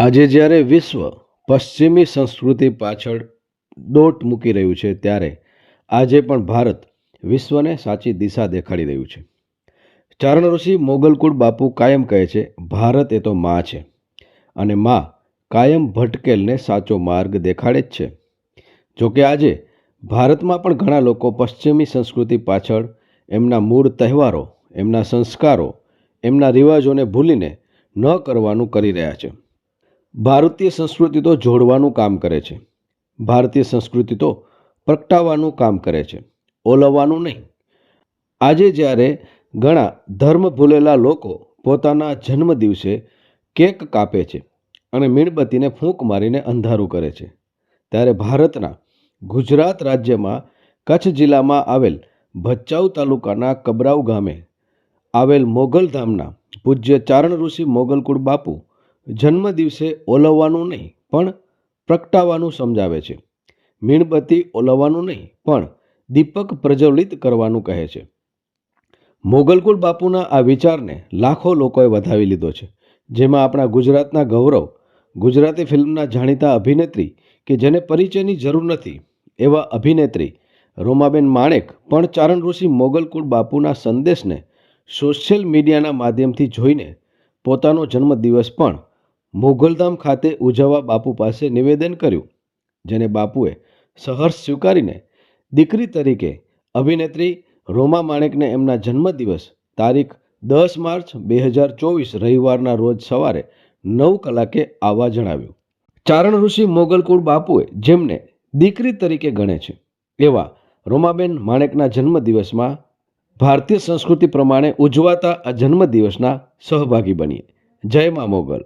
આજે જ્યારે વિશ્વ પશ્ચિમી સંસ્કૃતિ પાછળ દોટ મૂકી રહ્યું છે, ત્યારે આજે પણ ભારત વિશ્વને સાચી દિશા દેખાડી રહ્યું છે. ચારણ ઋષિ મોગલકુળ બાપુ કાયમ કહે છે, ભારત એ તો માં છે અને માં કાયમ ભટકેલને સાચો માર્ગ દેખાડે જ છે. જોકે આજે ભારતમાં પણ ઘણા લોકો પશ્ચિમી સંસ્કૃતિ પાછળ એમના મૂળ તહેવારો, એમના સંસ્કારો, એમના રિવાજોને ભૂલીને ન કરવાનું કરી રહ્યા છે. ભારતીય સંસ્કૃતિ તો જોડવાનું કામ કરે છે. ભારતીય સંસ્કૃતિ તો પ્રગટાવવાનું કામ કરે છે. ઓલવવાનું નહીં. આજે જ્યારે ઘણા ધર્મ ભૂલેલા લોકો પોતાના જન્મ દિવસે કેક કાપે છે અને મીણબત્તીને ફૂંક મારીને અંધારું કરે છે, ત્યારે ભારતના ગુજરાત રાજ્યમાં કચ્છ જિલ્લામાં આવેલ ભચાઉ તાલુકાના કબરાવ ગામે આવેલ મોગલધામના પૂજ્ય ચારણ ઋષિ મોગલકુળ બાપુ જન્મ દિવસે ઓલવવાનું નહીં, પણ પ્રગટાવવાનું સમજાવે છે. મીણબત્તી ઓલવવાનું નહીં, પણ દીપક પ્રજ્વલિત કરવાનું કહે છે. મોગલકુલ બાપુના આ વિચારને લાખો લોકોએ વધાવી લીધો છે. જેમાં આપણા ગુજરાતના ગૌરવ, ગુજરાતી ફિલ્મના જાણીતા અભિનેત્રી કે જેને પરિચયની જરૂર નથી, એવા અભિનેત્રી રોમાબેન માણેક પણ ચારણ ઋષિ મોગલકુળ બાપુના સંદેશને સોશિયલ મીડિયાના માધ્યમથી જોઈને પોતાનો જન્મદિવસ પણ મોગલધામ ખાતે ઉજવવા બાપુ પાસે નિવેદન કર્યું, જેને બાપુએ સહર્ષ સ્વીકારીને દીકરી તરીકે અભિનેત્રી રોમા માણેકને એમના જન્મદિવસ, તારીખ દસ માર્ચ બે હજાર ચોવીસ રવિવારના રોજ સવારે નવ કલાકે આવવા જણાવ્યું. ચારણ ઋષિ મોગલકુળ બાપુએ જેમને દીકરી તરીકે ગણે છે, એવા રોમાબેન માણેકના જન્મદિવસમાં ભારતીય સંસ્કૃતિ પ્રમાણે ઉજવાતા આ જન્મદિવસના સહભાગી બનીએ. જય મા મોગલ